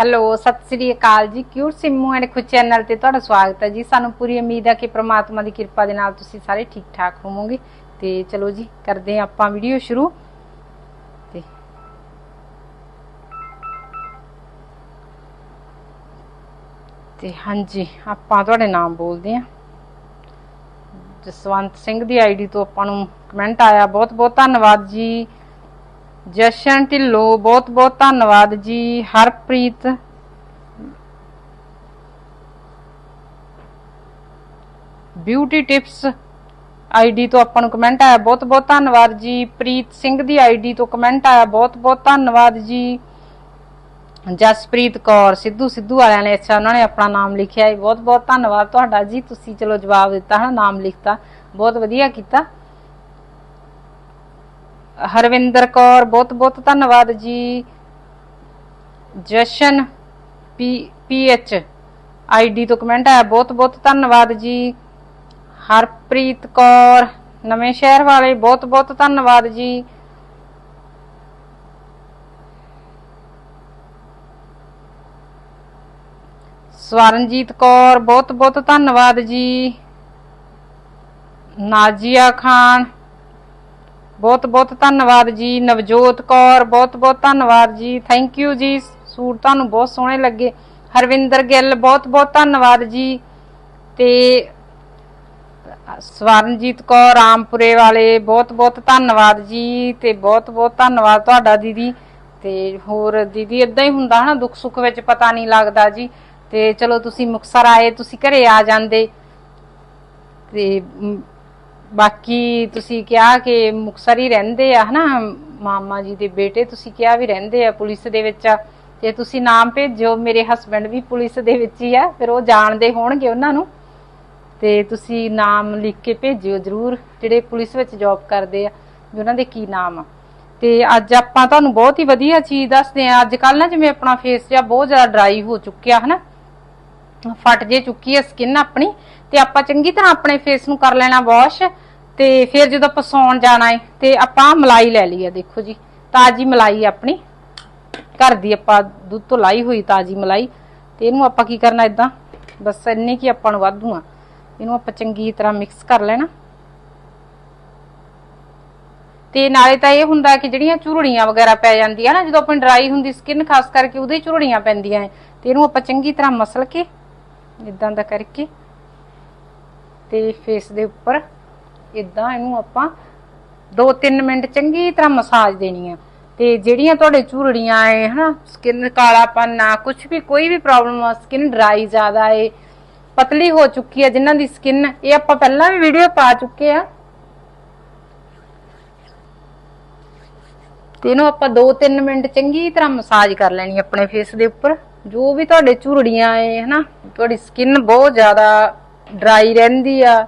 Hello, ਸਤਿ ਸ੍ਰੀ ਅਕਾਲ ਜੀ। ਕਿਊਟ ਸਿੰਮੂ ਐਂਡ ਖੁਦ ਚੈਨਲ ਤੇ ਤੁਹਾਡਾ ਸਵਾਗਤ ਹੈ ਜੀ। ਸਾਨੂੰ ਪੂਰੀ ਉਮੀਦ ਹੈ ਕਿ ਪ੍ਰਮਾਤਮਾ ਦੀ ਕਿਰਪਾ ਦੇ ਨਾਲ ਤੁਸੀਂ ਸਾਰੇ ਠੀਕ ਠਾਕ ਹੋਵੋਗੇ। ਤੇ ਚਲੋ ਜੀ, ਕਰਦੇ ਹਾਂ ਆਪਾਂ ਵੀਡੀਓ ਸ਼ੁਰੂ। ਤੇ ਤੇ ਹਾਂਜੀ, ਆਪਾਂ ਤੁਹਾਡੇ ਨਾਮ ਬੋਲਦੇ ਹਾਂ। ਜਸਵੰਤ ਸਿੰਘ ਦੀ ਆਈਡੀ ਤੋਂ ਆਪਾਂ ਨੂੰ ਕਮੈਂਟ ਆਇਆ। ਬਹੁਤ ਬਹੁਤ ਧੰਨਵਾਦ ਜੀ। ਜਸ਼ਨ ਢਿੱਲੋਂ, ਬਹੁਤ ਬਹੁਤ ਧੰਨਵਾਦ ਜੀ, ਹਰਪ੍ਰੀਤ। ਬਿਊਟੀ ਟਿਪਸ ਆਈਡੀ ਤੋਂ ਆਪਾਂ ਨੂੰ ਕਮੈਂਟ ਆਇਆ, ਬਹੁਤ ਬਹੁਤ ਧੰਨਵਾਦ ਜੀ। ਪ੍ਰੀਤ ਸਿੰਘ ਦੀ ਆਈਡੀ ਤੋਂ ਕਮੈਂਟ ਆਇਆ, ਬਹੁਤ ਬਹੁਤ ਧੰਨਵਾਦ ਜੀ। ਜਸਪ੍ਰੀਤ ਕੌਰ, ਸਿੱਧੂ ਸਿੱਧੂ ਵਾਲਿਆਂ ਨੇ ਅੱਛਾ ਉਹਨਾਂ ਨੇ ਆਪਣਾ ਨਾਮ ਲਿਖਿਆ ਹੈ। ਬਹੁਤ ਬਹੁਤ ਧੰਨਵਾਦ ਤੁਹਾਡਾ ਜੀ, ਤੁਸੀਂ ਚਲੋ ਜਵਾਬ ਦਿੱਤਾ, ਹਨਾ, ਨਾਮ ਲਿਖਤਾ। ਬਹੁਤ ਵਧੀਆ ਕੀਤਾ। ਹਰਵਿੰਦਰ ਕੌਰ, ਬਹੁਤ ਬਹੁਤ ਧੰਨਵਾਦ ਜੀ। Jashan, P P H ID ਤੋਂ ਕਮੈਂਟ ਆਇਆ ਬਹੁਤ ਬਹੁਤ ਧੰਨਵਾਦ ਜੀ। ਹਰਪ੍ਰੀਤ ਕੌਰ, ਨਵੇਂ ਸ਼ਹਿਰ ਵਾਲੇ, ਬਹੁਤ ਬਹੁਤ ਧੰਨਵਾਦ ਜੀ। ਸਵਰਨਜੀਤ ਕੌਰ, ਬਹੁਤ ਬਹੁਤ ਧੰਨਵਾਦ ਜੀ। ਨਾਜੀਆ ਖਾਨ ਬਹੁਤ ਬਹੁਤ ਧੰਨਵਾਦ ਜੀ, ਨਵਜੋਤ ਕੌਰ, ਬਹੁਤ ਬਹੁਤ ਧੰਨਵਾਦ ਜੀ ਥੈਂਕ ਯੂ ਜੀ, ਸੂਟ ਤੁਹਾਨੂੰ ਬਹੁਤ ਸੋਹਣੇ ਲੱਗੇ, ਹਰਵਿੰਦਰ ਗਿੱਲ, ਬਹੁਤ ਬਹੁਤ ਧੰਨਵਾਦ ਜੀ, ਤੇ ਸਵਰਨਜੀਤ ਕੌਰ, ਰਾਮਪੁਰੇ ਵਾਲੇ, ਬਹੁਤ ਬਹੁਤ ਧੰਨਵਾਦ ਜੀ, ਤੇ ਬਹੁਤ ਬਹੁਤ ਧੰਨਵਾਦ ਤੁਹਾਡਾ ਦੀਦੀ, ਤੇ ਹੋਰ ਦੀਦੀ ਇਦਾਂ ਹੀ ਹੁੰਦਾ ਹਨਾ, ਦੁੱਖ ਸੁੱਖ ਵਿੱਚ ਪਤਾ ਨਹੀਂ ਲੱਗਦਾ ਜੀ, ਤੇ ਚਲੋ ਤੁਸੀਂ ਮੁਕਸਰ ਆਏ, ਤੁਸੀਂ ਘਰੇ ਆ ਜਾਂਦੇ, ਤੇ ਬਾਕੀ ਤੁਸੀਂ ਕਿਹਾ ਕਿ ਮੁਕਸਰ ਹੀ ਰਹਿੰਦੇ ਆ, ਹਨਾ? ਮਾਮਾ ਜੀ ਦੇ ਬੇਟੇ, ਤੁਸੀਂ ਕਿਹਾ ਵੀ ਰਹਿੰਦੇ ਆ ਪੁਲਿਸ ਦੇ ਵਿੱਚ ਤੇ ਤੁਸੀਂ ਨਾਮ ਭੇਜਿਓ ਮੇਰੇ ਹਸਬੰਡ ਵੀ ਪੁਲਿਸ ਦੇ ਵਿੱਚ ਹੀ ਆ, ਫਿਰ ਉਹ ਜਾਣਦੇ ਹੋਣਗੇ ਉਹਨਾਂ ਨੂੰ। ਤੇ ਤੁਸੀਂ ਨਾਮ ਲਿਖ ਕੇ ਭੇਜਿਓ ਜਰੂਰ, ਜਿਹੜੇ ਪੁਲਿਸ ਵਿੱਚ ਜੌਬ ਕਰਦੇ ਆ, ਵੀ ਉਹਨਾਂ ਦੇ ਕੀ ਨਾਮ ਆ। ਤੇ ਅੱਜ ਆਪਾਂ ਤੁਹਾਨੂੰ ਬਹੁਤ ਹੀ ਵਧੀਆ ਚੀਜ਼ ਦੱਸਦੇ ਆ। ਅੱਜ ਕੱਲ ਨਾ ਜਿਵੇਂ ਆਪਣਾ ਫੇਸ ਜਿਹਾ ਬਹੁਤ ਜ਼ਿਆਦਾ ਡਰਾਈ ਹੋ ਚੁੱਕਿਆ, ਹਨਾ? ਫਟ ਜੇ ਚੁੱਕੀ ਹੈ ਸਕਿਨ ਆਪਣੀ, ਤੇ ਆਪਾਂ ਚੰਗੀ ਤਰ੍ਹਾਂ ਆਪਣੇ ਫੇਸ ਨੂੰ ਕਰ ਲੈਣਾ ਵਾਸ਼ ਤੇ ਫਿਰ ਜਦੋਂ ਆਪਾਂ ਸੌਣ ਜਾਣਾ ਏ, ਤੇ ਆਪਾਂ ਮਲਾਈ ਲੈ ਲਈ ਆ, ਦੇਖੋ ਜੀ। ਤਾਜੀ ਮਲਾਈ ਆਪਣੀ। ਘਰ ਦੀ ਆਪਾਂ ਦੁੱਧ ਤੋਂ ਲਾਈ ਹੋਈ ਤਾਜੀ ਮਲਾਈ। ਤੇ ਇਹਨੂੰ ਆਪਾਂ ਕੀ ਕਰਨਾ ਇਦਾਂ ਬਸ ਇੰਨੇ ਕੀ ਆਪਾਂ ਨੂੰ ਵਾਧੂ ਆ। ਇਹਨੂੰ ਆਪਾਂ ਚੰਗੀ ਤਰ੍ਹਾਂ ਮਿਕਸ ਕਰ ਲੈਣਾ। ਤੇ ਨਾਲੇ ਤਾਂ ਇਹ ਹੁੰਦਾ ਕਿ ਜਿਹੜੀਆਂ ਝੁਰੜੀਆਂ ਵਗੈਰਾ ਪੈ ਜਾਂਦੀਆਂ ਨਾ, ਜਦੋਂ ਆਪਾਂ ਡਰਾਈ ਹੁੰਦੀ ਸਕਿਨ ਖਾਸ ਕਰਕੇ ਉਹਦੇ ਹੀ ਝੁਰੜੀਆਂ ਪੈਂਦੀਆਂ ਨੇ ਤੇ ਇਹਨੂੰ ਆਪਾਂ ਚੰਗੀ ਤਰ੍ਹਾਂ ਮਸਲ ਕੇ ਇਦਾਂ ਦਾ ਕਰਕੇ ਤੇ ਫੇਸ ਦੇ ਉੱਪਰ ਇਦਾਂ ਇਹਨੂੰ ਆਪਾਂ 2-3 ਮਿੰਟ ਚੰਗੀ ਤਰ੍ਹਾਂ ਮਸਾਜ ਦੇਣੀ ਆ। ਤੇ ਜਿਹੜੀਆਂ ਤੁਹਾਡੇ ਝੁਰੜੀਆਂ ਏ, ਹਨਾ ਸਕਿਨ ਕਾਲਾਪਨ ਆ ਕੁਝ ਵੀ, ਕੋਈ ਵੀ ਪ੍ਰੋਬਲਮ ਆ ਸਕਿਨ ਡਰਾਈ ਜ਼ਿਆਦਾ ਏ, ਪਤਲੀ ਹੋ ਚੁੱਕੀ ਹੈ ਜਿਨ੍ਹਾਂ ਦੀ ਸਕਿਨ ਇਹ ਆਪਾਂ ਪਹਿਲਾਂ ਵੀ ਵੀਡੀਓ ਪਾ ਚੁੱਕੇ ਆ। ਤੇ ਇਹਨੂੰ ਆਪਾਂ 2-3 ਮਿੰਟ ਚੰਗੀ ਤਰ੍ਹਾਂ ਮਸਾਜ ਕਰ ਲੈਣੀ ਆਪਣੇ ਫੇਸ ਦੇ ਉੱਪਰ। ਜੋ ਵੀ ਤੁਹਾਡੇ ਝੁਰੜੀਆਂ ਏ, ਹਨਾ, ਤੁਹਾਡੀ ਸਕਿਨ ਬਹੁਤ ਜ਼ਿਆਦਾ ਡਰਾਈ ਰਹਿੰਦੀ ਆ।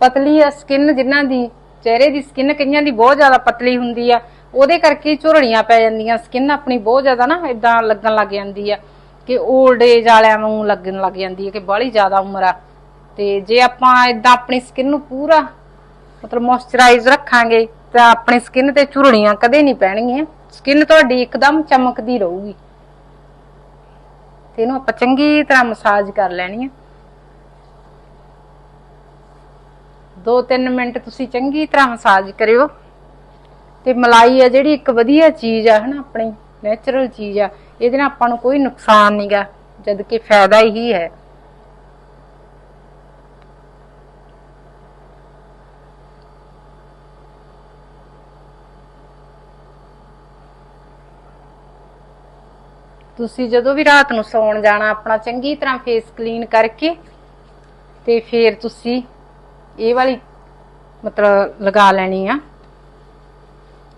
ਪਤਲੀ ਆ ਸਕਿਨ ਜਿਨ੍ਹਾਂ ਦੀ, ਚਿਹਰੇ ਦੀ ਸਕਿਨ ਕਈਆਂ ਦੀ ਬਹੁਤ ਜ਼ਿਆਦਾ ਪਤਲੀ ਹੁੰਦੀ ਆ। ਉਹਦੇ ਕਰਕੇ ਝੁਰੜੀਆਂ ਪੈ ਜਾਂਦੀਆਂ। ਸਕਿਨ ਆਪਣੀ ਬਹੁਤ ਜ਼ਿਆਦਾ ਨਾ ਇਦਾਂ ਲੱਗਣ ਲੱਗ ਜਾਂਦੀ ਆ ਕਿ 올ਡ ਏਜ ਵਾਲਿਆਂ ਨੂੰ ਲੱਗਣ ਲੱਗ ਜਾਂਦੀ ਹੈ ਕਿ ਬਾਹਲੀ ਜ਼ਿਆਦਾ ਉਮਰ ਆ। ਤੇ ਜੇ ਆਪਾਂ ਇਦਾਂ ਆਪਣੀ ਸਕਿਨ ਨੂੰ ਪੂਰਾ ਮਤਲਬ ਮੋਇਸਚਰਾਈਜ਼ ਰੱਖਾਂਗੇ ਤਾਂ ਆਪਣੀ ਸਕਿਨ ਤੇ ਝੁਰੜੀਆਂ ਕਦੇ ਨਹੀਂ ਪੈਣਗੀਆਂ। ਸਕਿਨ ਤੁਹਾਡੀ ਇੱਕਦਮ ਚਮਕਦੀ ਰਹੂਗੀ। ਤੇ ਇਹਨੂੰ ਆਪਾਂ ਚੰਗੀ ਤਰ੍ਹਾਂ ਮਸਾਜ ਕਰ ਲੈਣੀ ਹੈ 2-3 ਮਿੰਟ ਤੁਸੀਂ ਚੰਗੀ ਤਰ੍ਹਾਂ ਮਸਾਜ ਕਰਿਓ। ਤੇ ਮਲਾਈ ਆ ਜਿਹੜੀ ਇੱਕ ਵਧੀਆ ਚੀਜ਼ ਆ, ਹਨਾ, ਆਪਣੀ ਨੇਚਰਲ ਚੀਜ਼ ਆ, ਇਹਦੇ ਨਾਲ ਆਪਾਂ ਨੂੰ ਕੋਈ ਨੁਕਸਾਨ ਨਹੀਂਗਾ ਜਦ ਕਿ ਫਾਇਦਾ ਹੀ ਹੈ। ਤੁਸੀਂ ਜਦੋਂ ਵੀ ਰਾਤ ਨੂੰ ਸੌਣ ਜਾਣਾ, ਆਪਣਾ ਚੰਗੀ ਤਰ੍ਹਾਂ ਫੇਸ ਕਲੀਨ ਕਰਕੇ ਤੇ ਫਿਰ ਤੁਸੀਂ ਇਹ ਵਾਲੀ ਮਤਲਬ ਲਗਾ ਲੈਣੀ ਆ।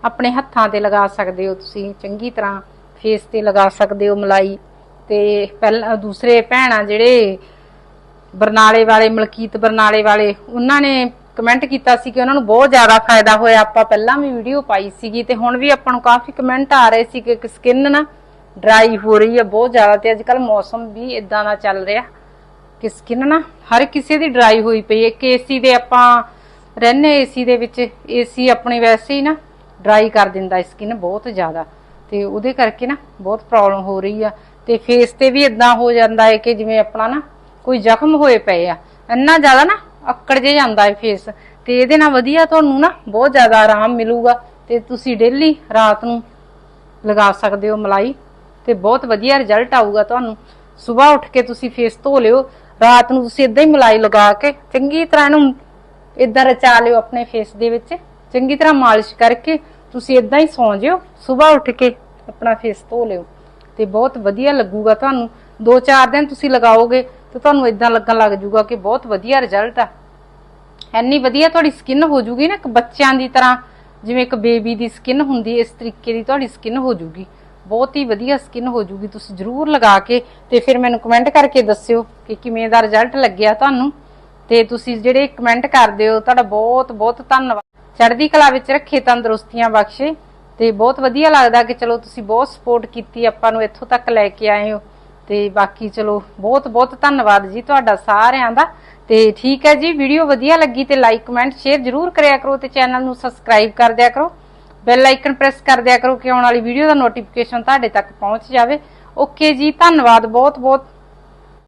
ਆਪਣੇ ਹੱਥਾਂ ਤੇ ਲਗਾ ਸਕਦੇ ਹੋ ਤੁਸੀਂ, ਚੰਗੀ ਤਰ੍ਹਾਂ ਫੇਸ ਤੇ ਲਗਾ ਸਕਦੇ ਹੋ ਮਲਾਈ। ਤੇ ਪਹਿਲਾਂ ਦੂਸਰੇ ਭੈਣਾਂ ਜਿਹੜੇ ਬਰਨਾਲੇ ਵਾਲੇ, ਮਲਕੀਤ ਬਰਨਾਲੇ ਵਾਲੇ, ਉਹਨਾਂ ਨੇ ਕਮੈਂਟ ਕੀਤਾ ਸੀ ਕਿ ਉਹਨਾਂ ਨੂੰ ਬਹੁਤ ਜ਼ਿਆਦਾ ਫਾਇਦਾ ਹੋਇਆ। ਆਪਾਂ ਪਹਿਲਾਂ ਵੀ ਵੀਡੀਓ ਪਾਈ ਸੀਗੀ ਤੇ ਹੁਣ ਵੀ ਆਪਾਂ ਨੂੰ ਕਾਫੀ ਕਮੈਂਟ ਆ ਰਹੇ ਸੀ ਕਿ ਸਕਿਨ ਨਾ ਡਰਾਈ ਹੋ ਰਹੀ ਹੈ ਬਹੁਤ ਜ਼ਿਆਦਾ ਤੇ ਅੱਜ ਕੱਲ ਮੌਸਮ ਵੀ ਇਦਾਂ ਦਾ ਚੱਲ ਰਿਹਾ। ਕਿ ਸਕਿਨ ਨਾ ਹਰ ਕਿਸੇ ਦੀ ਡਰਾਈ ਹੋਈ ਪਈ ਹੈ। ਕਿ ਏਸੀ ਦੇ ਆਪਾਂ ਰਹਿੰਨੇ ਏਸੀ ਦੇ ਵਿੱਚ। ਏਸੀ ਆਪਣੀ ਵੈਸੇ ਹੀ ਨਾ ਡਰਾਈ ਕਰ ਦਿੰਦਾ ਸਕਿਨ ਬਹੁਤ ਜ਼ਿਆਦਾ। ਤੇ ਉਹਦੇ ਕਰਕੇ ਨਾ ਬਹੁਤ ਪ੍ਰੋਬਲਮ ਹੋ ਰਹੀ ਆ। ਤੇ ਫੇਸ ਤੇ ਵੀ ਇਦਾਂ ਹੋ ਜਾਂਦਾ ਹੈ ਕਿ ਜਿਵੇਂ ਆਪਣਾ ਨਾ ਕੋਈ ਜ਼ਖਮ ਹੋਏ ਪਏ ਆ। ਇੰਨਾ ਜ਼ਿਆਦਾ ਨਾ ਅਕੜ ਜੇ ਜਾਂਦਾ ਹੈ ਫੇਸ ਤੇ ਇਹਦੇ ਨਾਲ ਵਧੀਆ ਤੁਹਾਨੂੰ ਨਾ ਬਹੁਤ ਜ਼ਿਆਦਾ ਆਰਾਮ ਮਿਲੂਗਾ। ਤੇ ਤੁਸੀਂ ਡੇਲੀ ਰਾਤ ਨੂੰ ਲਗਾ ਸਕਦੇ ਹੋ ਮਲਾਈ। ਤੇ ਬਹੁਤ ਵਧੀਆ ਰਿਜ਼ਲਟ ਆਊਗਾ ਤੁਹਾਨੂੰ। ਸਵੇਰ ਉੱਠ ਕੇ ਤੁਸੀਂ ਫੇਸ ਧੋ ਲਿਓ। ਰਾਤ ਨੂੰ ਤੁਸੀਂ ਇਦਾਂ ਹੀ ਮਲਾਈ ਲਗਾ ਕੇ ਚੰਗੀ ਤਰ੍ਹਾਂ ਇਹਨੂੰ ਇਦਾਂ ਰਚਾ ਲਿਓ ਆਪਣੇ ਫੇਸ ਦੇ ਵਿੱਚ। ਚੰਗੀ ਤਰ੍ਹਾਂ ਮਾਲਿਸ਼ ਕਰਕੇ ਤੁਸੀਂ ਇਦਾਂ ਹੀ ਸੌਂ ਜਿਓ। ਸਵੇਰ ਉੱਠ ਕੇ ਆਪਣਾ ਫੇਸ ਧੋ ਲਿਓ। ਤੇ ਬਹੁਤ ਵਧੀਆ ਲੱਗੂਗਾ ਤੁਹਾਨੂੰ। 2-4 ਦਿਨ ਤੁਸੀਂ ਲਗਾਓਗੇ ਤੇ ਤੁਹਾਨੂੰ ਇਦਾਂ ਲੱਗਣ ਲੱਗ ਜਾਊਗਾ ਕਿ ਬਹੁਤ ਵਧੀਆ ਰਿਜ਼ਲਟ ਆ। ਐਨੀ ਵਧੀਆ ਤੁਹਾਡੀ ਸਕਿਨ ਹੋ ਜੂਗੀ ਨਾ ਇੱਕ ਬੱਚਿਆਂ ਦੀ ਤਰ੍ਹਾਂ। ਜਿਵੇਂ ਇੱਕ ਬੇਬੀ ਦੀ ਸਕਿਨ ਹੁੰਦੀ ਇਸ ਤਰੀਕੇ ਦੀ ਤੁਹਾਡੀ ਸਕਿਨ ਹੋ ਜੂਗੀ। ਬਹੁਤ ਹੀ ਵਧੀਆ ਸਕਿਨ ਹੋ ਜੂਗੀ, ਤੁਸੀਂ ਜਰੂਰ ਲਗਾ ਕੇ ਤੇ ਫਿਰ ਮੈਨੂੰ ਕਮੈਂਟ ਕਰਕੇ ਦੱਸਿਓ ਕਿ ਕਿਵੇਂ ਦਾ ਰਿਜ਼ਲਟ ਲੱਗਿਆ ਤੁਹਾਨੂੰ। ਤੇ ਤੁਸੀਂ ਜਿਹੜੇ ਕਮੈਂਟ ਕਰਦੇ ਹੋ, ਤੁਹਾਡਾ ਬਹੁਤ ਬਹੁਤ ਧੰਨਵਾਦ। ਚੜ੍ਹਦੀ ਕਲਾ ਵਿੱਚ ਰੱਖੇ ਤੰਦਰੁਸਤੀਆਂ ਬਖਸ਼ੇ ਤੇ ਬਹੁਤ ਵਧੀਆ ਲੱਗਦਾ ਕਿ ਚਲੋ ਤੁਸੀਂ ਬਹੁਤ ਸਪੋਰਟ ਕੀਤੀ, ਆਪਾਂ ਨੂੰ ਇੱਥੋਂ ਤੱਕ ਲੈ ਕੇ ਆਏ ਹੋ। ਤੇ ਬਾਕੀ ਚਲੋ ਬਹੁਤ ਬਹੁਤ ਧੰਨਵਾਦ ਜੀ ਤੁਹਾਡਾ ਸਾਰਿਆਂ ਦਾ। ਤੇ ਠੀਕ ਹੈ ਜੀ ਵੀਡੀਓ ਵਧੀਆ ਲੱਗੀ ਤੇ ਲਾਈਕ ਕਮੈਂਟ ਸ਼ੇਅਰ ਜਰੂਰ ਕਰਿਆ ਕਰੋ ਤੇ ਚੈਨਲ ਨੂੰ ਸਬਸਕ੍ਰਾਈਬ ਕਰ ਦਿਆ ਕਰੋ। ਬੈਲ ਆਈਕਨ ਪ੍ਰੈਸ ਕਰ ਦਿਆ ਕਰੋ ਕਿ ਆਉਣ ਵਾਲੀ ਵੀਡੀਓ ਦਾ ਨੋਟੀਫਿਕੇਸ਼ਨ ਤੁਹਾਡੇ ਤੱਕ ਪਹੁੰਚ ਜਾਵੇ। ਓਕੇ ਜੀ, ਧੰਨਵਾਦ ਬਹੁਤ ਬਹੁਤ